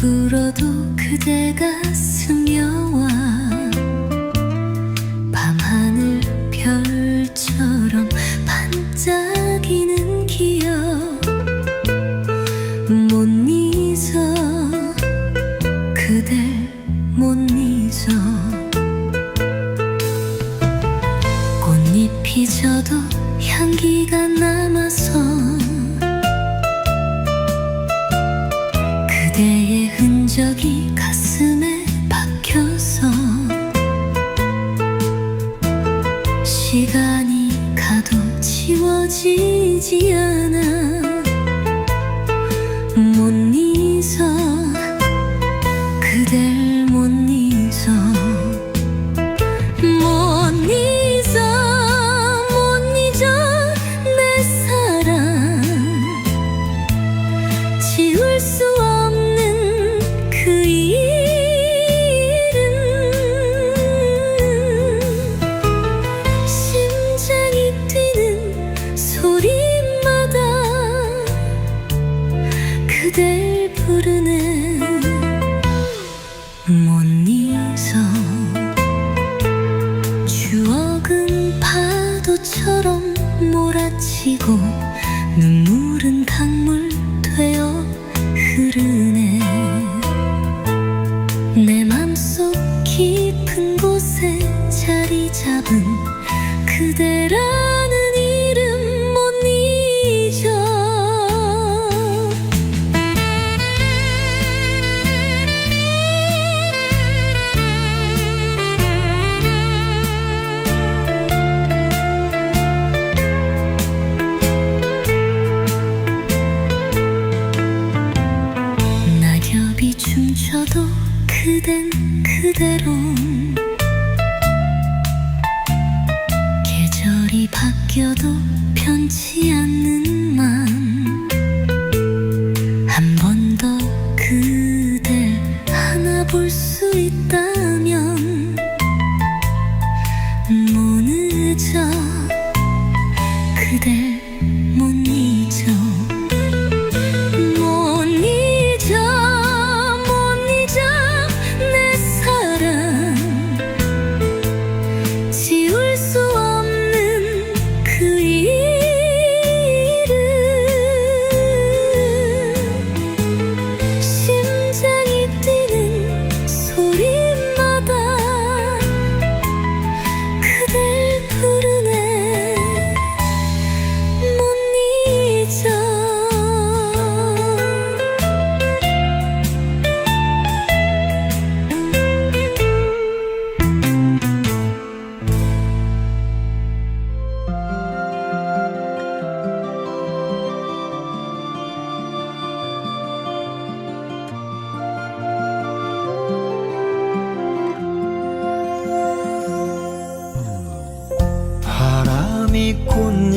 불어도 그대가 스며와 밤하늘 별처럼 반짝이는 기억 못 잊어 그댈 못 잊어. 꽃잎이 져도 향기가 남아서 그대 볼 수 있다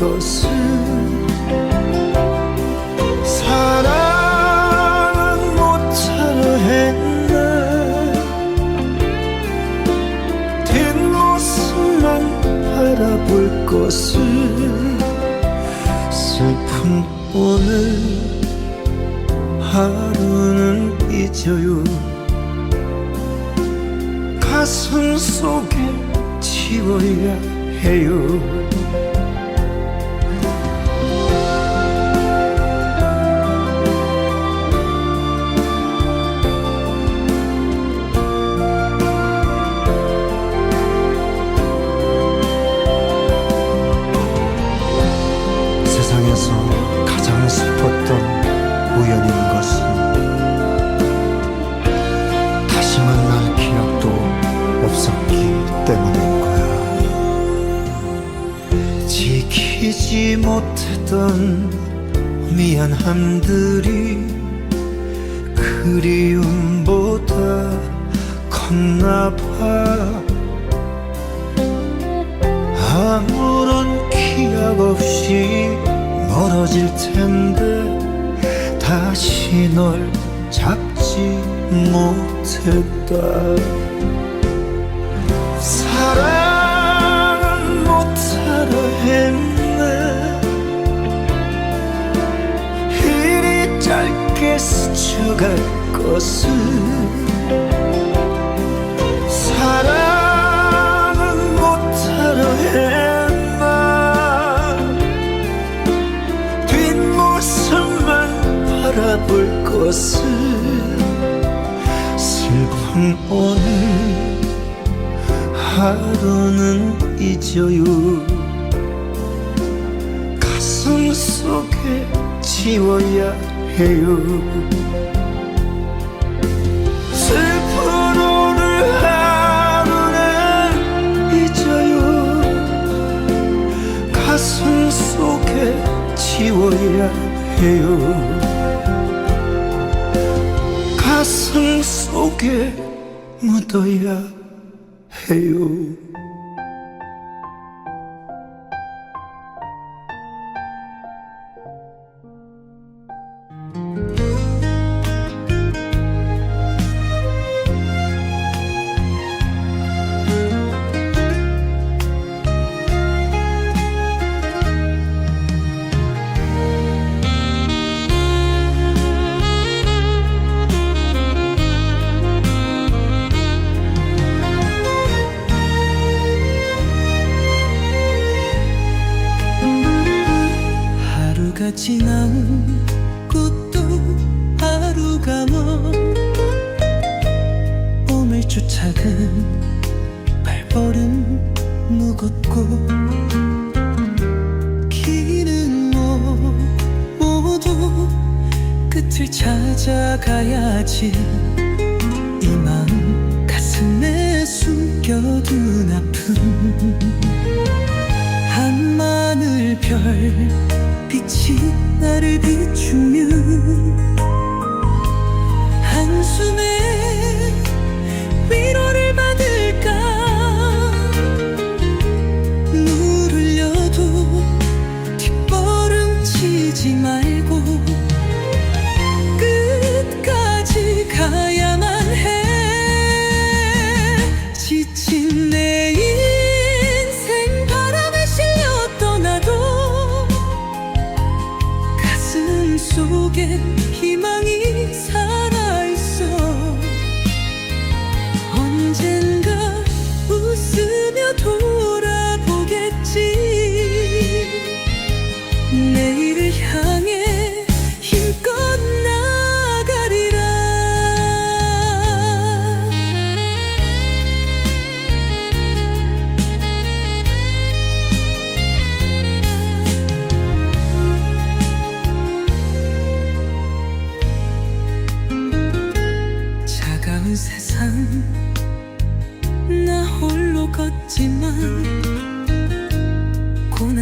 것을 사랑은 못하려 했나 뒷모습만 바라볼 것을 슬픈 오늘 하루는 잊어요. 가슴 속에 지워야 해요 없 없었기 때문인 거야. 지키지 못했던 미안함들이 그리움보다 컸나 봐. 아무런 기약 없이 멀어질 텐데 다시 널 잡지 못했다 했네 이리 짧게 스쳐갈 것을 사랑은 못하려 했나? 뒷모습만 바라볼 것을 슬픈 오늘 하루는 잊어요 지워야 해요. 슬픈 오늘 하루는 잊어요. 가슴 속에 지워야 해요. 가슴 속에 묻어야 해요 무겁고 길은 뭐 모두 끝을 찾아가야지. 이 마음 가슴에 숨겨둔 아픔. 한마늘 별 빛이 나를 비추면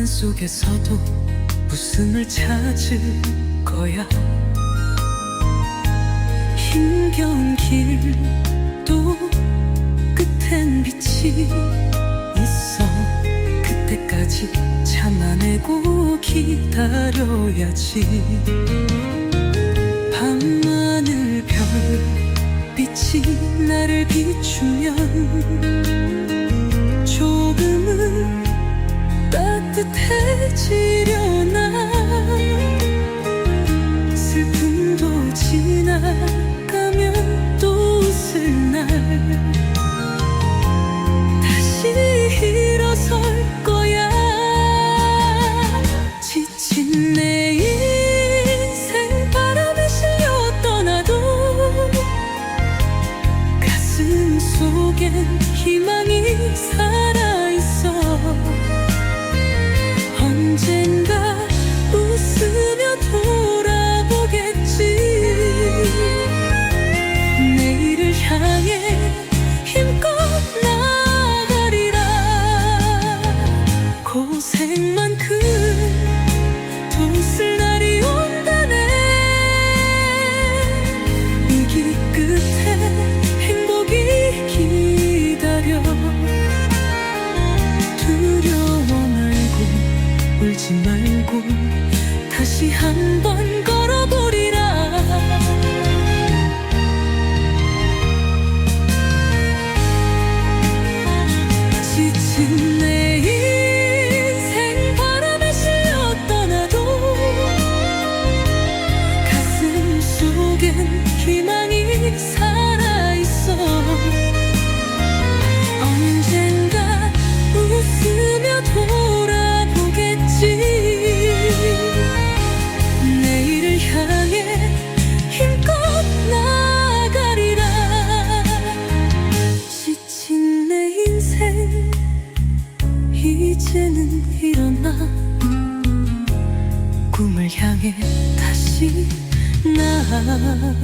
속에서도 웃음을 찾을 거야. 힘겨운 길도 끝엔 빛이 있어. 그때까지 참아내고 기다려야지. 밤하늘 별 빛이 나를 비추면 따뜻해지려나? 슬픔도 지나 일어나 꿈을 향해 다시 나아가리라.